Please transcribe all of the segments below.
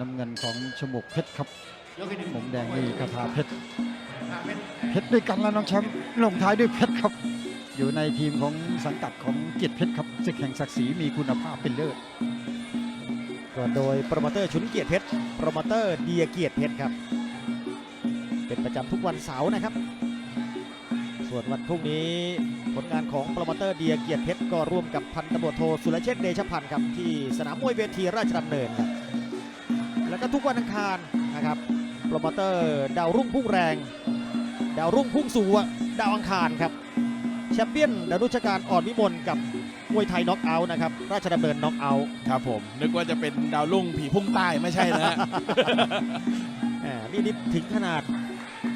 น้ำเงินของชมกเพชรครับมุมแดงนี่คาถาเพชรเพชรด้วยกันแล้วน้องแชมป์ลงท้ายด้วยเพชรครับ อยู่ในทีมของสังกัดของเกียรติเพชรครับศึกแห่งศักดิ์ศรีมีคุณภาพเป็นเลิศก็โดยโปรโมเตอร์ชุนเกียรติเพชรโปรโมเตอร์เดียเกียรติเพชรครับ เป็นประจำทุกวันเสาร์นะครับ ส่วนวันพรุ่งนี้ผลงานของโปรโมเตอร์เดียเกียรติเพชรก็ร่วมกับพันตำรวจโทสุรเชษฐ์เดชพันธ์ครับที่สนามมวยเวทีราชดำเนินครับ แล้วก็ทุกวันอังคารนะครับโปรโมเตอร์ดาวรุ่งพุ่งแรง ดาวรุ่งพุ่งสู่ดาวอังคารครับแชมเปี้ยนดารุชการอ่อนวิมลกับมวยไทยน็อกเอาท์นะครับราชดำเนินน็อกเอาท์ครับผม นึกว่าจะเป็นดาวรุ่งผีพุ่งใต้ไม่ใช่นะฮะอ่านี่นี่ถึงขนาด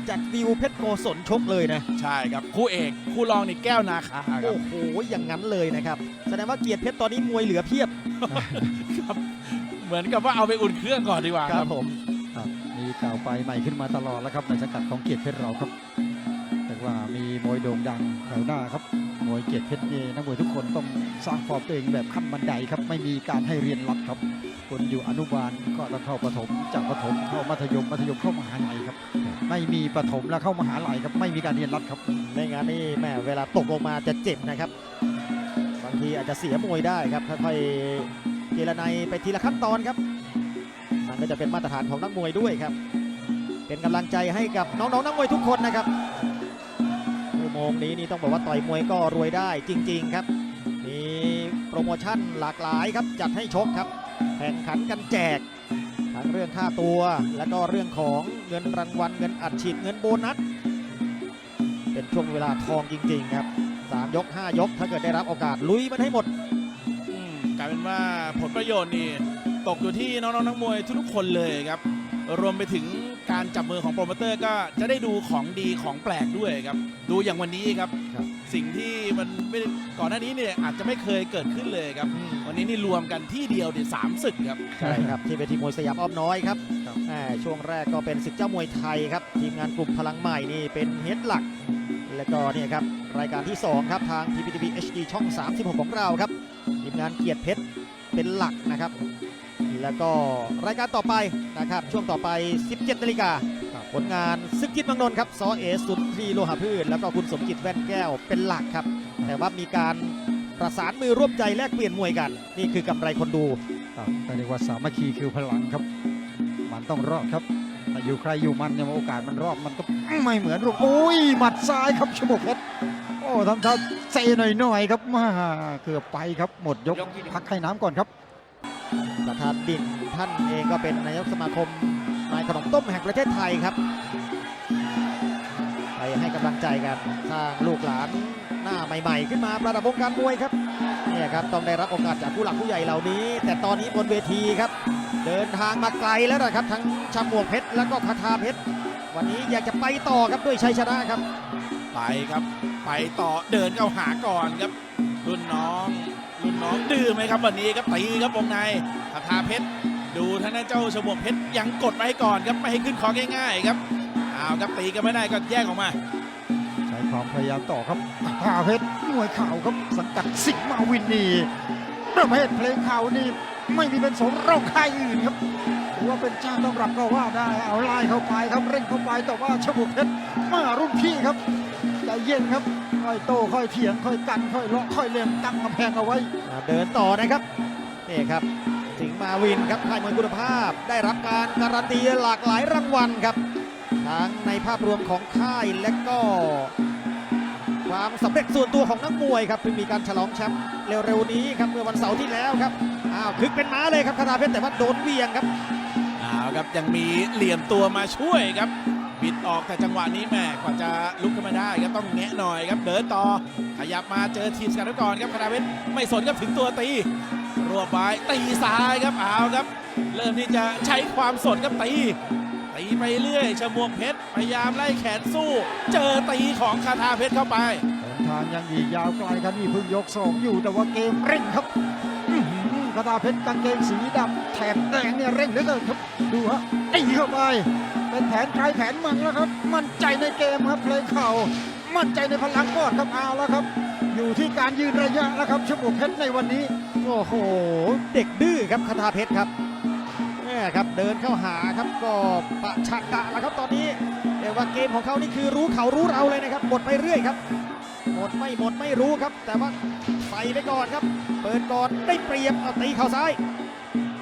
จัดวิวเพชรโกศลชกเลยนะ ใช่ครับ คู่เอก คู่รองนี่แก้วนาคาครับ โอ้โห อย่างนั้นเลยนะครับ แสดงว่าเกียรติเพชรตอนนี้มวยเหลือเพียบ เหมือนกับว่าเอาไปอุ่นเครื่องก่อนดีกว่าครับผมครับมีเก่าไปใหม่ขึ้นมาตลอดแล้วครับในสังกัดของเกียรติเพชรเราครับ แต่ว่ามีมวยโด่งดังแถวหน้าครับมวยเกียรติเพชรนี่นักมวยทุกคนต้องสร้างฟอร์มตัวเองแบบขั้นบันไดครับไม่มีการให้เรียนรัดครับ คนอยู่อนุบาลก็ต้องเข้าประถมจากประถมเข้ามัธยมมัธยมเข้ามหาลัยครับ ไม่มีประถมแล้วเข้ามหาลัยครับไม่มีการเรียนรัดครับ ไม่งั้นนี่แม่เวลาตกลงมาจะเจ็บนะครับ บางทีอาจจะเสียมวยได้ครับค่อยๆ เจรไนไปทีละขั้นตอนครับมันก็จะเป็นมาตรฐานของนักมวยด้วยครับ เป็นกำลังใจให้กับน้องๆนักมวยทุกคนนะครับชั่วโมงนี้นี่ต้องบอกว่าต่อยมวยก็รวยได้จริง ๆครับ มีโปรโมชั่นหลากหลายครับจัดให้ชกครับ แข่งขันกันแจก ทั้งเรื่องค่าตัว แล้วก็เรื่องของเงินรางวัลเงินอัดฉีดเงินโบนัส เป็นช่วงเวลาทองจริง ๆ ครับ3ยก 5 ยก ถ้าเกิดได้รับโอกาสลุยมันให้หมด ลายเป็นว่าผลประโยชน์นี่ตกอยู่ที่น้องๆนักมวยทุกๆคนเลยครับ รวมไปถึงการจับมือของโปรโมเตอร์ก็จะได้ดูของดีของแปลกด้วยครับ ดูอย่างวันนี้ครับครับ สิ่งที่มันไม่ได้ก่อนหน้านี้เนี่ยอาจจะไม่เคยเกิดขึ้นเลยครับ วันนี้นี่รวมกันที่เดียวเนี่ยสามศึกครับ ใช่ครับที่เวทีมวยสยามอ้อมน้อยครับครับ แหม่ช่วงแรกก็เป็นศึกเจ้ามวยไทยครับทีมงานกลุ่มพลังใหม่นี่เป็นเฮดหลัก แล้วก็เนี่ยครับรายการที่2ครับทาง PPTV HD ช่อง 36 ของเราครับทีมงานเกียรติเพชรเป็นหลักนะครับ แล้วก็รายการต่อไปนะครับช่วงต่อไป 17นาฬิกาครับ ผลงานซึกจิตเมังนนท์ครับซอเอสุนทรีโลหะพืช แล้วก็คุณสมจิตแว่นแก้วเป็นหลักครับ แต่ว่ามีการประสานมือร่วมใจแลกเปลี่ยนมวยกัน นี่คือกำไรคนดูครับก็เรียกว่าสามัคคีคือพลังครับ มันต้องรอดครับแต่อยู่ใครอยู่มันเนี่ยโอกาสมันรอดมันก็ไม่เหมือนรูปโอ้ยหมัดซ้ายครับชมกเพชรโอ้ทำท่าเซหน่อยๆครับมาเกือบไปครับหมดยกพักให้น้ำก่อนครับประธานดิ่งท่านเองก็เป็นนายกสมาคม นายขนมต้มแห่งประเทศไทยครับ ไปให้กำลังใจกันสร้างลูกหลานหน้าใหม่ๆ ขึ้นมาประดับวงการมวยครับเนี่ยครับต้องได้รับโอกาสจากผู้หลักผู้ใหญ่เหล่านี้ แต่ตอนนี้บนเวทีครับ เดินทางมาไกลแล้วนะครับ ทั้งชามวกเพชรแล้วก็คาทาเพชรวันนี้อยากจะไปต่อครับด้วยชัยชนะครับ ไปครับ ไปต่อเดินเข้าหาก่อนครับ รุ่นน้อง รุ่นน้องดื้อไหมครับวันนี้ครับตีครับวงในคาถาเพชร ดูท่านนเจ้าชมวกเพชรยังกดไว้ก่อนครับไม่ให้ขึ้นคอง่ายๆครับเอาครับตีกันไม่ได้ก็แยกออกมาใช้ความพยายามต่อครับท่าเพชรมวยเข่าครับสังกัดสิงห์มาวินนี่ประเภทเพลงเข่านี่ไม่มีเป็นสมเราใครอื่นครับถือว่าเป็นเจ้าต้องรับก็ว่าได้เอาไล่เข้าไปครับเร่งเข้าไปแต่ว่าชมุกเพชรมารุ่นพี่ครับใจเย็นครับค่อยโต้ค่อยเถียงค่อยกันค่อยเลาะค่อยเล็มตั้งกำแพงเอาไว้อ่าเดินต่อนะครับนี่ครับสิงห์ มาวินครับค่ายมวยคุณภาพ ได้รับการการันตีหลากหลายรางวัลครับ ทั้งในภาพรวมของค่ายและก็ ความสำเร็จส่วนตัวของนักมวยครับเพิ่งมีการฉลองแชมป์เร็วๆนี้ครับเมื่อวันเสาร์ที่แล้วครับอ้าวคึกเป็นม้าเลยครับคาถาเพชรแต่ว่าโดนเวียงครับเอาวครับยังมีเหลี่ยมตัวมาช่วยครับบิดออกแต่จังหวะนี้แหม่กว่าจะลุกขึ้นมาได้ครับต้องแงะหน่อยครับเดินต่อขยับมาเจอทีมสกัดก่อนครับคาราเวทไม่สนครับถึงตัวตี รวบไว้ตีซ้ายครับเอาครับ เริ่มที่จะใช้ความสดครับตีตีไปเรื่อยชมวงเพชรพยายามไล่แขนสู้ เจอตีของคาถาเพชรเข้าไปทางยังอีกยาวไกลครับนี่เพิ่งยกสองอยู่แต่ว่าเกมเร่งครับอื้อหือกระดาเพชรกางเกงสีดำแถบแดงเนี่ยเร่งเหลือเกินครับ ดูฮะตีเข้าไป เป็นแผนใครแผนมันแล้วครับ มั่นใจในเกมครับเพลงเข่ามั่นใจในพลังกอดครับเอาแล้วครับ อยู่ที่การยืนระยะแล้วครับชมวกเพชรในวันนี้ โอ้โห เด็กดื้อครับคาถาเพชรครับแม่ครับเดินเข้าหาครับก็ปะชักกะแล้วครับตอนนี้เรียกว่าเกมของเขานี่คือรู้เขารู้เราเลยนะครับหมดไปเรื่อยครับหมดไม่หมดไม่รู้ครับ แต่ว่าใส่ไปก่อนครับ เปิดก่อนได้เปรียบเอาตีเข่าซ้าย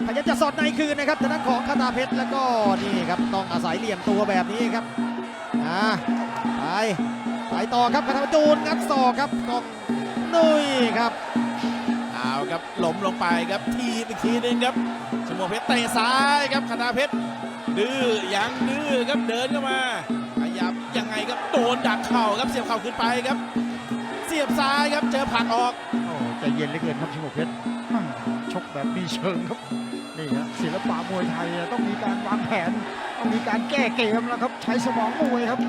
พยายามจะสอดในคืนนะครับทางด้านของคาตาเพชรแล้วก็นี่ครับต้องอาศัยเหลี่ยมตัวแบบนี้ครับอ่าไปไปต่อครับคาตาจูนงัดศอกครับกอง นุ้ยครับเอาครับล้มลงไปครับทีบอีกทีหนึงครับชมวเพชรเตะซ้ายครับคณาเพชรดื้อยังดื้อครับเดินเข้ามาขยับยังไงครับโดนดักเข่าครับเสียบเข่าขึ้นไปครับ เสียบซ้ายครับเจอผลักออกโอ้ใจเย็นเหลือเกินครับชมพูเพชรอ่าชกแบบมีเชิงครับนี่ฮะศิลปะมวยไทยอะต้องมีการวางแผนต้องมีการแก้เกมแล้วครับใช้สมองมวยครับ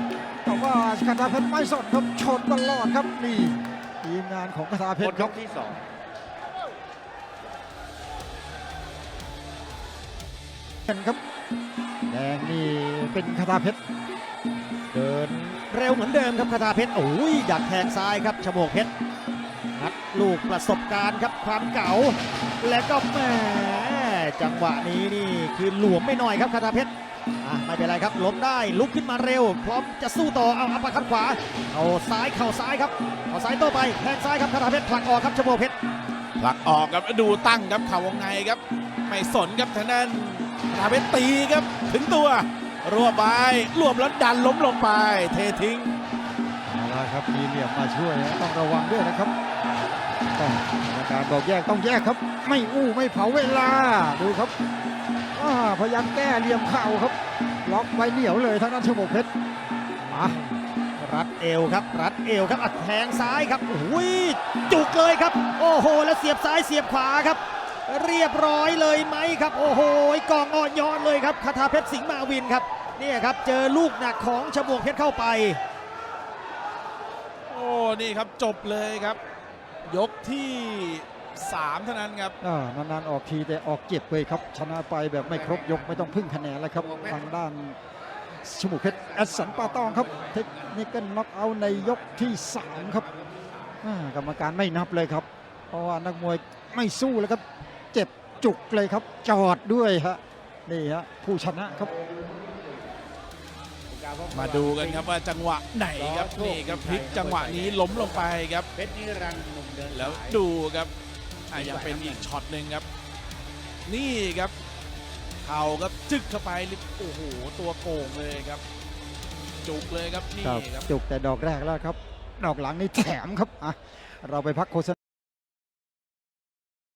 แต่ว่าคาถาเพชรไม่สนครับชนตลอดครับนี่ ทีมงานของคาถาเพหมชดรยครับกที่สองเห็นครับแดงนี่เป็นคาถาเพชรเดินเร็วเหมือนเดิมครับคาตาเพชรโอ้ยดักแทงซ้ายครับชโมกเพชรงัดลูกประสบการณ์ครับความเก่า และก็แหมจังหวะนี้นี่คือหลวมไม่หน่อยครับคาตาเพชร อะไม่เป็นไรครับล้มได้ลุกขึ้นมาเร็ว พร้อมจะสู้ต่อเอาอัปเปอร์คัดขวาเอาซ้ายเข่าซ้ายครับเอาซ้ายโต้ไปแทงซ้ายครับคาตาเพชรผลักออกครับชโมกเพชรผลักออกครับดูตั้งครับเข่าวงในครับ ไม่สนครับทางด้านคณาเพชรตีครับ ถึงตัวรวบไปรวบแล้วดันล้มลงไป เททิ้งเอาละครับมีเหลี่ยมมาช่วยนะต้องระวังด้วยนะครับต้องกรรมการบอกแยกต้องแยกครับ ไม่อู้ไม่เผาเวลาดูครับ อ่าพยายามแก้เหลี่ยมเข่าครับ ล็อกไว้เหนียวเลยทางด้านชมพูเพชรมารัดเอวครับ รัดเอวครับอัดแทงซ้ายครับโอ้ยจุกเลยครับ โอ้โห แล้วเสียบซ้ายเสียบขวาครับ เรียบร้อยเลยไหมครับ โอ้โหกองอ่อนย้อนเลยครับคาถาเพชรสิงห์มาวินครับเนี่ยครับเจอลูกหนักของชมวกเพชรเข้าไป โอ้นี่ครับจบเลยครับ ยกที่ 3 เท่านั้นครับอ่านานๆออกทีแต่ออกเจ็บเลยครับ ชนะไปแบบไม่ครบยกไม่ต้องพึ่งคะแนนแล้วครับทางด้านชมูเพชรแอดสันปาตองครับ เทคนิคเกิลน็อกเอาท์ในยกที่ 3 ครับอ่ากรรมการไม่นับเลยครับ เพราะว่านักมวยไม่สู้แล้วครับ เจ็บจุกเลยครับ จอดด้วยฮะนี่ฮะผู้ชนะครับ มาดูกันครับว่าจังหวะไหนครับนี่ครับพลิกจังหวะนี้ล้มลงไปครับเพชรนิรันดร์หนุ่มเดินแล้วสายดูครับ อะยังเป็นอีกช็อตหนึ่งครับ นี่ครับเข่าครับจึกเข้าไปโอ้โหตัวโก่งเลยครับ จุกเลยครับนี่ครับครับจุกแต่ดอกแรกแล้วครับ ดอกหลังนี่แถมครับอะเราไปพักโฆษณา